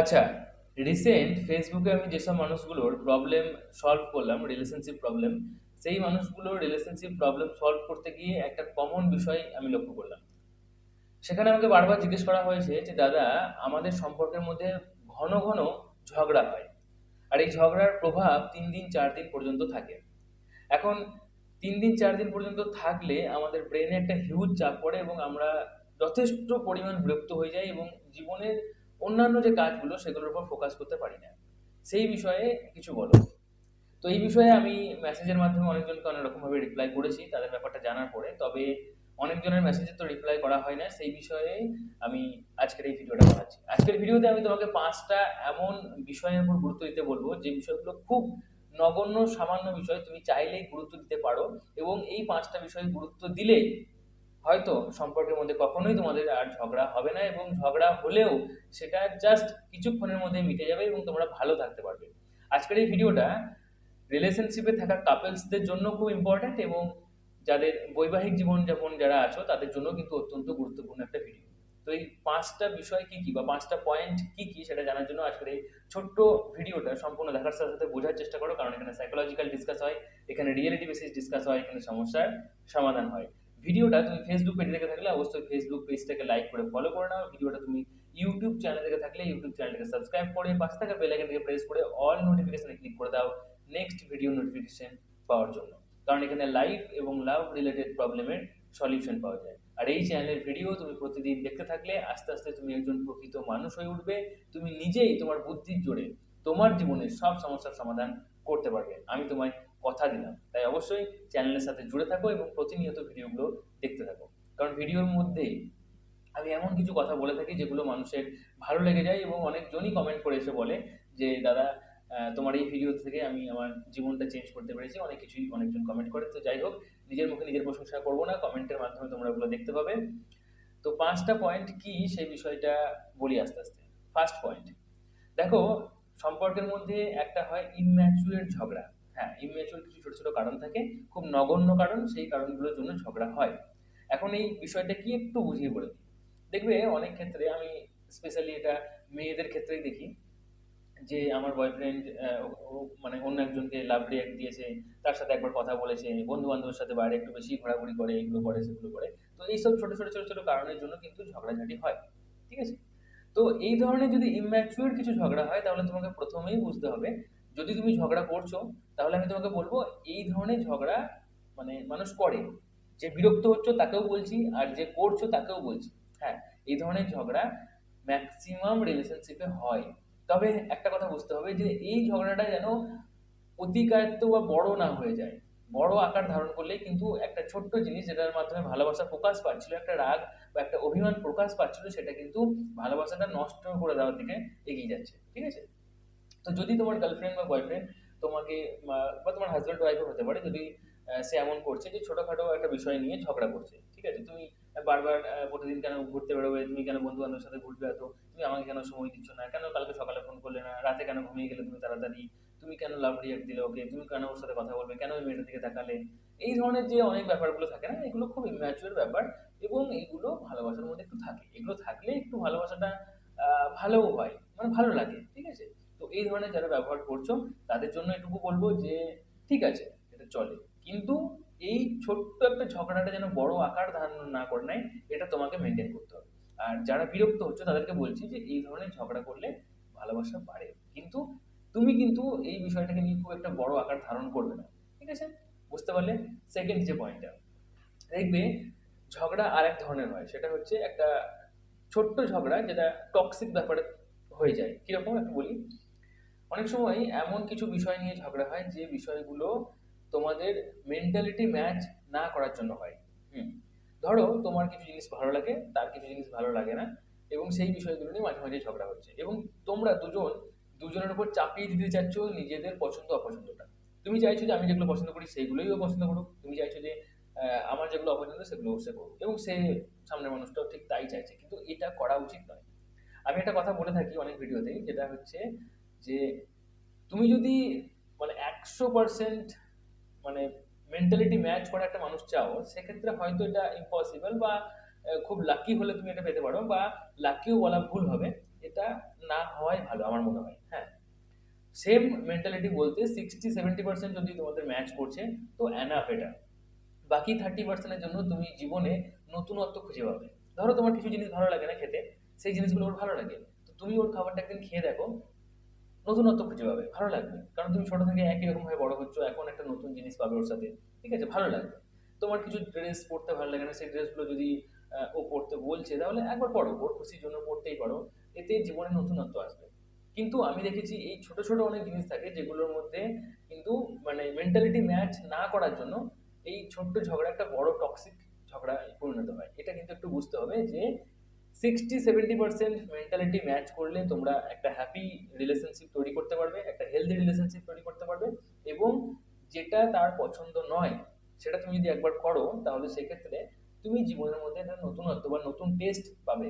আচ্ছা, রিসেন্ট ফেসবুকে আমি যেসব মানুষগুলোর প্রবলেম সলভ করলাম, রিলেশনশিপ প্রবলেম, সেই মানুষগুলোর রিলেশনশিপ প্রবলেম সলভ করতে গিয়ে একটা কমন বিষয় আমি লক্ষ্য করলাম। সেখানে আমাকে বারবার জিজ্ঞেস করা হয়েছে যে, "দাদা, আমাদের সম্পর্কের মধ্যে ঘন, ঘন ঝগড়া হয়। আর এই ঝগড়ার প্রভাব তিন দিন চার দিন পর্যন্ত থাকে। এখন তিন দিন চার দিন পর্যন্ত থাকলে আমাদের ব্রেনে একটা হিউজ চাপ পড়ে এবং আমরা যথেষ্ট পরিমাণ বিরক্ত হয়ে যাই এবং জীবনের অন্যান্য যে কাজগুলো সেগুলোর উপর ফোকাস করতে পারি না। সেই বিষয়ে কিছু বলো।" তো এই বিষয়ে আমি মেসেজের মাধ্যমে অনেকজনকে অনেক রকমভাবে রিপ্লাই করেছি, তাদের ব্যাপারটা জানার পরে। তবে অনেকজনের মেসেজের তো রিপ্লাই করা হয় না। সেই বিষয়ে আমি আজকের এই ভিডিওটা বানাচ্ছি। আজকের ভিডিওতে আমি তোমাকে পাঁচটা এমন বিষয়ের উপর গুরুত্ব দিতে বলব, যে বিষয়গুলো খুব নগণ্য, সামান্য বিষয় তুমি চাইলেই গুরুত্ব দিতে পারো এবং এই পাঁচটা বিষয়ে গুরুত্ব দিলে হয়তো সম্পর্কের মধ্যে কখনোই তোমাদের আর ঝগড়া হবে না এবং ঝগড়া হলেও সেটা জাস্ট কিছুক্ষণের মধ্যে মিটে যাবে এবং তোমরা ভালো থাকতে পারবে। আজকের এই ভিডিওটা রিলেশনশিপে থাকা কাপলসদের জন্য খুব ইম্পর্ট্যান্ট এবং যাদের বৈবাহিক জীবনযাপন যারা আছো তাদের জন্য কিন্তু অত্যন্ত গুরুত্বপূর্ণ একটা ভিডিও। তো এই পাঁচটা বিষয় কি, কি বা পাঁচটা পয়েন্ট কি, কি সেটা জানার জন্য আজকের এই ছোট্ট ভিডিওটা সম্পূর্ণ দেখার সাথে, সাথে বোঝার চেষ্টা করো। কারণ এখানে সাইকোলজিক্যাল ডিসকাস হয়, এখানে রিয়েলিটি বেসিস ডিসকাস হয়, এখানে সমস্যার সমাধান হয়। ভিডিওটা তুমি ফেসবুক পেজে দেখে থাকলে অবশ্যই ফেসবুক পেজটাকে লাইক করে ফলো করে নাও। ভিডিওটা তুমি ইউটিউব চ্যানেল থেকে থাকলে ইউটিউব চ্যানেলটাকে সাবস্ক্রাইব করে পাশে থাকা বেল আইকনটাকে প্রেস করে অল নোটিফিকেশনে ক্লিক করে দাও নেক্সট ভিডিও নোটিফিকেশন পাওয়ার জন্য। কারণ এখানে লাইফ এবং লাভ রিলেটেড প্রবলেমের সলিউশন পাওয়া যায়। আর এই চ্যানেলের ভিডিও তুমি প্রতিদিন দেখতে থাকলে আস্তে, আস্তে তুমি একজন প্রকৃত মানুষ হয়ে উঠবে। তুমি নিজেই তোমার বুদ্ধির জোরে তোমার জীবনের সব সমস্যার সমাধান করতে পারবে। আমি তোমায় কথা দিলাম। তাই অবশ্যই চ্যানেলের সাথে জুড়ে থাকো এবং প্রতিনিয়ত ভিডিওগুলো দেখতে থাকো। কারণ ভিডিওর মধ্যেই আমি এমন কিছু কথা বলে থাকি যেগুলো মানুষের ভালো লেগে যায় এবং অনেকজনই কমেন্ট করে এসে বলে যে, "দাদা তোমার এই ভিডিও থেকে আমি আমার জীবনটা চেঞ্জ করতে পেরেছি।" অনেক কিছুই অনেকজন কমেন্ট করে। তো যাই হোক, নিজের মুখে নিজের প্রশংসা করব না। কমেন্টের মাধ্যমে তোমরা ওগুলো দেখতে পাবে। তো পাঁচটা পয়েন্ট কি সেই বিষয়টা বলি আস্তে, আস্তে। ফার্স্ট পয়েন্ট, দেখো সম্পর্কের মধ্যে একটা হয় ইম্যাচুরেট ঝগড়া। হ্যাঁ, ইম্যাচুর কিছু ছোট, ছোট কারণ থাকে। খুব নগণ্য কারণ, সেই কারণগুলোর জন্য ঝগড়া হয়। এখন এই বিষয়টা কি একটু বুঝিয়ে বলে দিই। দেখবে অনেক ক্ষেত্রে আমি স্পেশালি এটা মেয়েদের ক্ষেত্রেই দেখি যে আমার বয়ফ্রেন্ড মানে অন্য একজনকে লাভ রিঅ্যাক্ট দিয়েছে, তার সাথে একবার কথা বলেছে, বন্ধু-বান্ধবের সাথে বাইরে একটু বেশি ঘোরাঘুরি করে, এগুলো করে, সেগুলো করে। তো এইসব ছোট, ছোট, ছোট, ছোট কারণের জন্য কিন্তু ঝগড়াঝাটি হয়। ঠিক আছে? তো এই ধরনের যদি ইম্যাচুর কিছু ঝগড়া হয় তাহলে তোমাকে প্রথমেই বুঝতে হবে, যদি তুমি ঝগড়া করছ তাহলে আমি তোমাকে বলব এই ধরনের ঝগড়া মানে মানুষ করে। যে বিরক্ত হচ্ছ তাকেও বলছি আর যে করছ তাকেও বলছি। হ্যাঁ, এই ধরনের ঝগড়া ম্যাক্সিমাম রিলেশনশিপে হয়। তবে একটা কথা বুঝতে হবে যে এই ঝগড়াটা যেন অতিকায়ত্ত বা বড় না হয়ে যায়। বড় আকার ধারণ করলেই কিন্তু একটা ছোট্ট জিনিস যেটার মাধ্যমে ভালোবাসা প্রকাশ পাচ্ছিল, একটা রাগ বা একটা অভিমান প্রকাশ পাচ্ছিল সেটা কিন্তু ভালোবাসাটা নষ্ট করে দেওয়ার দিকে এগিয়ে যাচ্ছে। ঠিক আছে? তো যদি তোমার গার্লফ্রেন্ড বা বয়ফ্রেন্ড তোমাকে, বা তোমার হাজব্যান্ড ওয়াইফ ও হতে পারে, যদি সে এমন করছে যে ছোটোখাটো একটা বিষয় নিয়ে ঝগড়া করছে। ঠিক আছে? তুমি বারবার প্রতিদিন কেন ঘুরতে বেরোবে? তুমি কেন বন্ধু-বান্ধবের সাথে ঘুরবে এত? তুমি আমাকে কেন সময় দিচ্ছ না? কেন কালকে সকালে ফোন করলে না? রাতে কেন ঘুমিয়ে গেলে তুমি তাড়াতাড়ি? তুমি কেন লাভ রিঅ্যাক্ট দিলে ওকে? তুমি কেন ওর সাথে কথা বলবে? কেন ওই মেয়েটার দিকে তাকালে? এই ধরনের যে অনেক ব্যাপারগুলো থাকে না? এগুলো খুব ইম্যাচুর ব্যাপার এবং এগুলো ভালোবাসার মধ্যে একটু থাকে। এগুলো থাকলে একটু ভালোবাসাটা ভালোও হয়। মানে ভালো লাগে। ঠিক আছে? তো এই ধরনের যারা ব্যবহার করছ তাদের জন্য এটুকু বলব যে ঠিক আছে, এটা চলে। কিন্তু এই ছোট্ট একটা ঝগড়াটা যেন বড় আকার ধারণ না করে নেয়, এটা তোমাকে মেনটেন করতে হবে। আর যারা বিরক্ত হচ্ছে তাদেরকে বলছি যে এই ধরনের ঝগড়া করলে ভালোবাসা বাড়ে। কিন্তু তুমি কিন্তু এই বিষয়টাকে নিয়ে খুব একটা বড় আকার ধারণ করবে না। ঠিক আছে? বুঝতে পারলে? সেকেন্ড যে পয়েন্টটা, দেখবে ঝগড়া আর এক ধরনের হয়। সেটা হচ্ছে একটা ছোট্ট ঝগড়া যেটা টক্সিক ব্যাপারে হয়ে যায়। কীরকম একটু বলি? অনেক সময় এমন কিছু বিষয় নিয়ে ঝগড়া হয় যে বিষয়গুলো তোমাদের মেন্টালিটি ম্যাচ না করার জন্য হয়। হুম? ধরো তোমার কিছু জিনিস ভালো লাগে, তার কিছু জিনিস ভালো লাগে না এবং সেই বিষয়গুলো নিয়ে মাঝে, মাঝে ঝগড়া হচ্ছে এবং তোমরা দুজন দুজনের উপর চাপিয়ে দিতে চাচ্ছ নিজেদের পছন্দ অপছন্দটা। তুমি চাইছো যে আমি যেগুলো পছন্দ করি সেইগুলোই ও পছন্দ করুক। তুমি চাইছো যে আমার যেগুলো অপছন্দ সেগুলো সে করুক এবং সে সামনের মানুষটাও ঠিক তাই চাইছে। কিন্তু এটা করা উচিত নয়। আমি একটা কথা বলে থাকি অনেক ভিডিওতেই যেটা হচ্ছে যে তুমি যদি মানে ১০০% মানে মেন্টালিটি ম্যাচ করা একটা মানুষ চাও, সেক্ষেত্রে হয়তো এটা ইম্পসিবল বা খুব লাকি হলে তুমি এটা পেতে পারো বা লাকিও বলা ভুল হবে। এটা না হওয়াই ভালো আমার মনে হয় হ্যাঁ। সেম মেন্টালিটি বলতে সিক্সটি সেভেন্টি পার্সেন্ট যদি তোমাদের ম্যাচ করছে তো অ্যানাফ এটা। বাকি থার্টি পার্সেন্টের জন্য তুমি জীবনে নতুনত্ব খুঁজে পাবে। ধরো তোমার কিছু জিনিস ভালো লাগে না খেতে সেই জিনিসগুলো ওর ভালো লাগে। তো তুমি ওর খাবারটা একদিন খেয়ে দেখো নতুনত্ব খুঁজে পাবে, ভালো লাগবে। কারণ তুমি ছোট থেকে একই রকম ভাবে বড় হচ্ছ, এখন একটা নতুন জিনিস পাবে ওর সাথে। ঠিক আছে? ভালো লাগবে। তোমার কিছু ড্রেস পরতে ভালো লাগে না, সেই ড্রেসগুলো যদি ও পড়তে বলছে, তাহলে একবার পড়ো, ওর খুশির জন্য পড়তেই পারো। এতে জীবনে নতুনত্ব আসবে। কিন্তু আমি দেখেছি এই ছোট ছোট অনেক জিনিস থাকে যেগুলোর মধ্যে কিন্তু মানে মেন্টালিটি ম্যাচ না করার জন্য এই ছোট্ট ঝগড়া একটা বড় টক্সিক ঝগড়া পরিণত হয়। এটা কিন্তু একটু বুঝতে হবে যে sixty seventy percent mentality match করলে তোমরা একটা হ্যাপি রিলেশনশিপ তৈরি করতে পারবে, একটা হেলদি রিলেশনশিপ তৈরি করতে পারবে এবং যেটা তার পছন্দ নয়, সেটা তুমি যদি একবার করো, তাহলে সেক্ষেত্রে তুমি জীবনের মধ্যে একটা নতুনত্ব বা নতুন টেস্ট পাবে।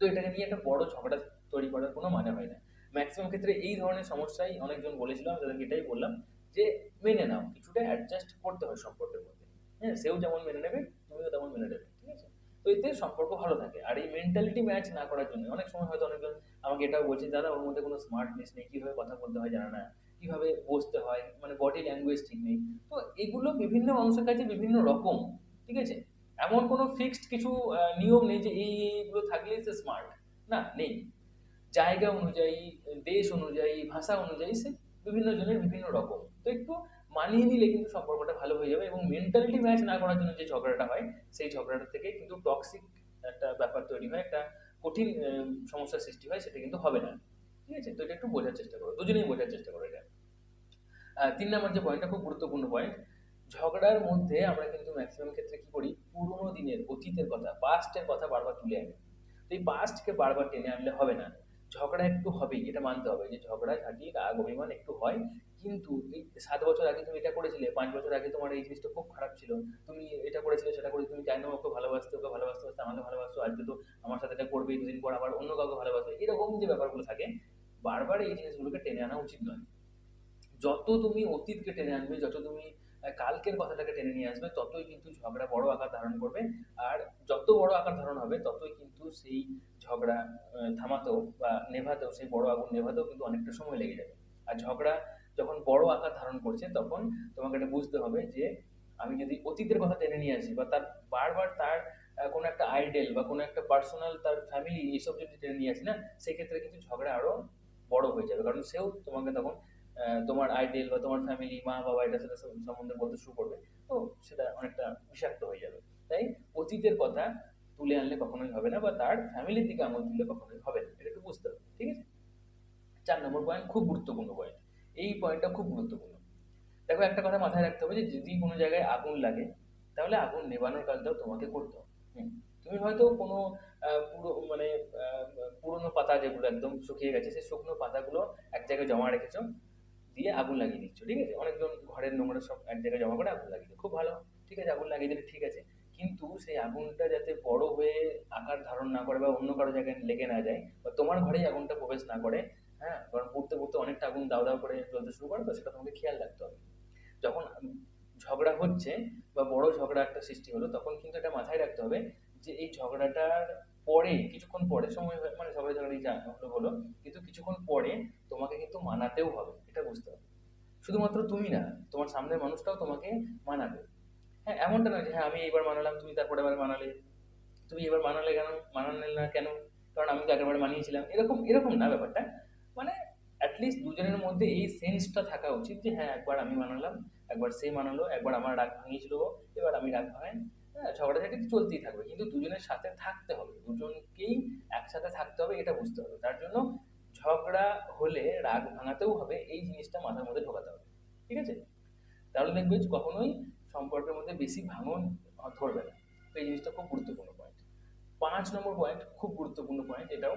তো এটাকে নিয়ে একটা বড় ঝগড়া তৈরি করার কোনো মানে হয় না। ম্যাক্সিমাম ক্ষেত্রে এই ধরনের সমস্যাই অনেকজন বলেছিল আমি তাদেরকে এটাই বললাম যে মেনে নাও, কিছুটা অ্যাডজাস্ট করতে হয় সম্পর্কের মধ্যে। হ্যাঁ সেও যেমন মেনে নেবে, তুমিও তেমন মেনে নেবে। এতে সম্পর্ক ভালো থাকে। আর এই মেন্টালিটি ম্যাচ না করার জন্য, অনেক সময় হয়তো অনেকজন আমাকে এটাও বলছে, দাদা, ওর মধ্যে কোনো স্মার্টনেস নেই, কীভাবে কথা বলতে হয় জানা না, কীভাবে বসতে হয় মানে বডি ল্যাঙ্গুয়েজ ঠিক নেই। তো এগুলো বিভিন্ন মানুষের কাছে বিভিন্ন রকম, ঠিক আছে? এমন কোনো ফিক্সড কিছু নিয়ম নেই যে এই এইগুলো থাকলেই সে স্মার্ট না, নেই। জায়গা অনুযায়ী, দেশ অনুযায়ী, ভাষা অনুযায়ী সে বিভিন্ন জনের বিভিন্ন রকম। তো একটু মানিয়ে নিলে কিন্তু সম্পর্কটা ভালো হয়ে যাবে এবং মেন্টালিটি ম্যাচ না করার জন্য যে ঝগড়াটা হয়, সেই ঝগড়াটা থেকে কিন্তু টক্সিক একটা ব্যাপার তৈরি হয়, একটা কঠিন সমস্যার সৃষ্টি হয়, সেটা কিন্তু হবে না। ঠিক আছে? তো এটা একটু বোঝার চেষ্টা করো, দুজনেই বোঝার চেষ্টা করো এটা। তিন নম্বর যে পয়েন্টটা খুব গুরুত্বপূর্ণ পয়েন্ট ঝগড়ার মধ্যে আমরা কিন্তু ম্যাক্সিমাম ক্ষেত্রে কি করি? পুরোনো দিনের, অতীতের কথা পাস্টের কথা বারবার তুলে আনি। তো এই পাস্টকে বারবার টেনে আনলে হবে না। ঝগড়া একটু হবেই, এটা মানতে হবে যে ঝগড়া ঝাঁটি রাগ অভিমান একটু হয় কিন্তু এই সাত বছর আগে তুমি এটা করেছিলে, পাঁচ বছর আগে তোমার এই জিনিসটা খুব খারাপ ছিল, তুমি এটা করেছিলে, সেটা করে তুমি চাই না ওকে ভালোবাসতে ওকে ভালোবাসতে ভালোবাসতে আমাকে ভালোবাসতো, আজকে তো আমার সাথে এটা করবে, দুদিন পর আবার অন্য কাউকে ভালোবাসবে, এরকম যে ব্যাপারগুলো থাকে, বারবার এই জিনিসগুলোকে টেনে আনা উচিত নয়। যত তুমি অতীতকে টেনে আনবে, যত তুমি কালকের কথাটাকে টেনে নিয়ে আসবে, ততই কিন্তু ঝগড়া বড় আকার ধারণ করবে, আর যত বড় আকার ধারণ হবে, ততই কিন্তু সেই ঝগড়া থামাতেও বা নেভাতেও, সেই বড় আগুন নেভাতেও কিন্তু অনেকটা সময় লেগে যাবে। আর ঝগড়া যখন বড় আকার ধারণ করছে, তখন তোমাকে এটা বুঝতে হবে যে আমি যদি অতীতের কথা টেনে নিয়ে আসি বা তার বারবার তার কোনো একটা আইডেল বা কোনো একটা পার্সোনাল তার ফ্যামিলি এইসব যদি টেনে নিয়ে আসি না, সেক্ষেত্রে কিন্তু ঝগড়া আরও বড় হয়ে যাবে। কারণ সেও তোমাকে তখন তোমার আইডেল বা তোমার ফ্যামিলি মা বাবা সাথে সম- সম্বন্ধে বলতে শুরু করবে। তো সেটা অনেকটা বিষাক্ত হয়ে যাবে। তাই অতীতের কথা তুলে আনলে কখনোই হবে না বা তার ফ্যামিলির দিকে আঙুল তুললে কখনোই হবে না। এটা একটু বুঝতে হবে, ঠিক আছে? চার নম্বর পয়েন্ট খুব গুরুত্বপূর্ণ পয়েন্ট এই পয়েন্টটা খুব গুরুত্বপূর্ণ। দেখো, একটা কথা মাথায় রাখতে হবে যে, যদি কোনো জায়গায় আগুন লাগে, তাহলে আগুন নেভানোর কাজটাও তোমাকে করতে হবে। তুমি হয়তো কোনো পুরো মানে পুরোনো পাতা যেগুলো একদম শুকিয়ে গেছে, সেই শুকনো পাতাগুলো এক জায়গায় জমা রেখেছো, দিয়ে আগুন লাগিয়ে দিচ্ছ, ঠিক আছে? অনেকজন ঘরের নোংরা সব এক জায়গায় জমা করে আগুন লাগিয়ে। খুব ভালো, ঠিক আছে? আগুন লাগিয়ে দিলে ঠিক আছে। কিন্তু সেই আগুনটা যাতে বড় হয়ে আকার ধারণ না করে বা অন্য কারও জায়গায় লেগে না যায় বা তোমার ঘরেই আগুনটা প্রবেশ না করে হ্যাঁ কারণ পড়তে পড়তে অনেকটা আগুন দাও দাও করে জ্বলতে শুরু করে, তো সেটা তোমাকে খেয়াল রাখতে হবে। যখন ঝগড়া হচ্ছে বা বড় ঝগড়া একটা সৃষ্টি হলো, তখন কিন্তু এটা মাথায় রাখতে হবে যে এই ঝগড়াটার পরে, কিছুক্ষণ পরে, সময় মানে ঝগড়া ঝগড়ি যা হলো হলো, কিন্তু কিছুক্ষণ পরে তোমাকে কিন্তু মানাতেও হবে, এটা বুঝতে হবে। শুধুমাত্র তুমি না, তোমার সামনের মানুষটাও তোমাকে মানাবে। হ্যাঁ এমনটা না যে হ্যাঁ আমি এবার মানালাম, তুমি তারপরে এবার মানালে। তুমি এবার মানালে কেন, মানালে না কেন? কারণ আমি তো আগেরবার মানিয়েছিলাম। এরকম এরকম না ব্যাপারটা। মানে অ্যাটলিস্ট দুজনের মধ্যে এই সেন্সটা থাকা উচিত যে হ্যাঁ একবার আমি মানালাম, একবার সে মানালো, একবার আমার রাগ ভাঙিয়েছিল এবার আমি রাগ ভাঙাই। হ্যাঁ ঝগড়াঝাটি চলতেই থাকবে, কিন্তু দুজনের সাথে থাকতে হবে, দুজনকেই একসাথে থাকতে হবে, এটা বুঝতে হবে। তার জন্য ঝগড়া হলে রাগ ভাঙাতেও হবে, এই জিনিসটা মাথার মধ্যে ঢোকাতে হবে, ঠিক আছে? তাহলে দেখবে যে কখনোই সম্পর্কের মধ্যে বেশি ভাঙন ধরবে না। এই জিনিসটা খুব গুরুত্বপূর্ণ পয়েন্ট পাঁচ নম্বর পয়েন্ট খুব গুরুত্বপূর্ণ পয়েন্ট এটাও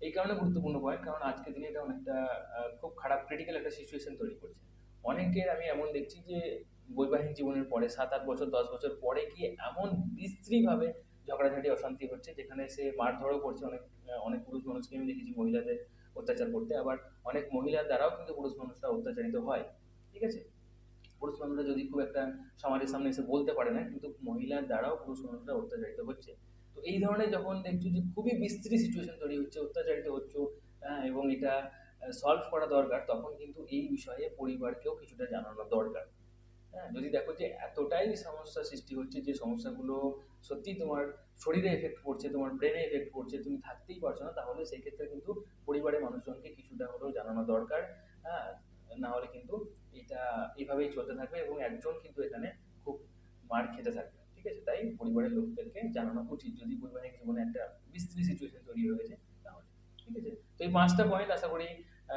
এই কারণে গুরুত্বপূর্ণ পয়েন্ট কারণ আজকের দিনে এটা অনেকটা খুব খারাপ ক্রিটিক্যাল একটা সিচুয়েশন তৈরি করছে। অনেকের আমি এমন দেখছি যে বৈবাহিক জীবনের পরে, সাত আট বছর, দশ বছর পরে গিয়ে এমন বিশ্রীভাবে ঝগড়াঝাটি, অশান্তি হচ্ছে, যেখানে সে মারধরও করছে অনেক অনেক পুরুষ মানুষকে। আমি দেখেছি মহিলাদের অত্যাচার করতে, আবার অনেক মহিলার দ্বারাও কিন্তু পুরুষ মানুষরা অত্যাচারিত হয়। ঠিক আছে? পুরুষ মানুষরা যদি খুব একটা সমাজের সামনে এসে বলতে পারে না, কিন্তু মহিলার দ্বারাও পুরুষ মানুষরা অত্যাচারিত হচ্ছে। তো এই ধরনের যখন দেখছ যে খুবই বিস্তৃত সিচুয়েশন তৈরি হচ্ছে অত্যাচারিত হচ্ছ হ্যাঁ, এবং এটা সলভ করা দরকার তখন কিন্তু এই বিষয়ে পরিবারকেও কিছুটা জানানো দরকার। হ্যাঁ যদি দেখো যে এতটাই সমস্যা সৃষ্টি হচ্ছে যে সমস্যাগুলো সত্যি তোমার শরীরে এফেক্ট পড়ছে তোমার ব্রেনে এফেক্ট পড়ছে তুমি থাকতেই পারছ না তাহলে সেই ক্ষেত্রে কিন্তু পরিবারের মানুষজনকে কিছুটা হলেও জানানো দরকার। হ্যাঁ না হলে কিন্তু এটা এভাবেই চলতে থাকবে এবং একজন কিন্তু এখানে খুব মার খেতে থাকবে। ঠিক আছে? তাই পরিবারের লোকদেরকে জানানো উচিত। যদি বৈবাহিক জীবনে একটা বিস্তৃত সিচুয়েশন তৈরি হয়ে গেছে, তাহলে, ঠিক আছে? তো এই পাঁচটা পয়েন্ট আশা করি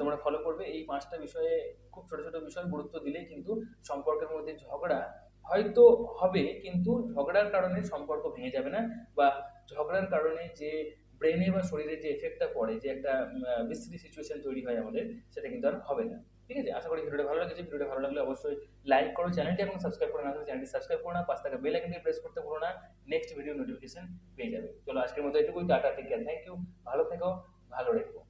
তোমরা ফলো করবে। এই পাঁচটা বিষয়ে, খুব ছোট ছোট বিষয়, গুরুত্ব দিলেই কিন্তু সম্পর্কের মধ্যে ঝগড়া হয়তো হবে, কিন্তু ঝগড়ার কারণে সম্পর্ক ভেঙে যাবে না বা ঝগড়ার কারণে যে ব্রেনে বা শরীরে যে এফেক্টটা পড়ে, যে একটা বিস্তৃত সিচুয়েশন তৈরি হয় আমাদের, সেটা কিন্তু আর হবে না। ঠিক আছে? আশা করি ভিডিওটা ভালো লাগছে। ভিডিওটা ভালো লাগলে অবশ্যই লাইক করো চ্যানেলটি এবং সাবস্ক্রাইব করে না চ্যানেলটি সাবস্ক্রাইব করো না পাঁচ টাকা বেল আইকনটি প্রেস করতে ভুলো না। নেক্সট ভিডিও নোটিফিকেশন পেয়ে যাবে। চলো আজকের মতো এটুকুই, tata take care thank you ভালো থেকো, ভালো রেখো।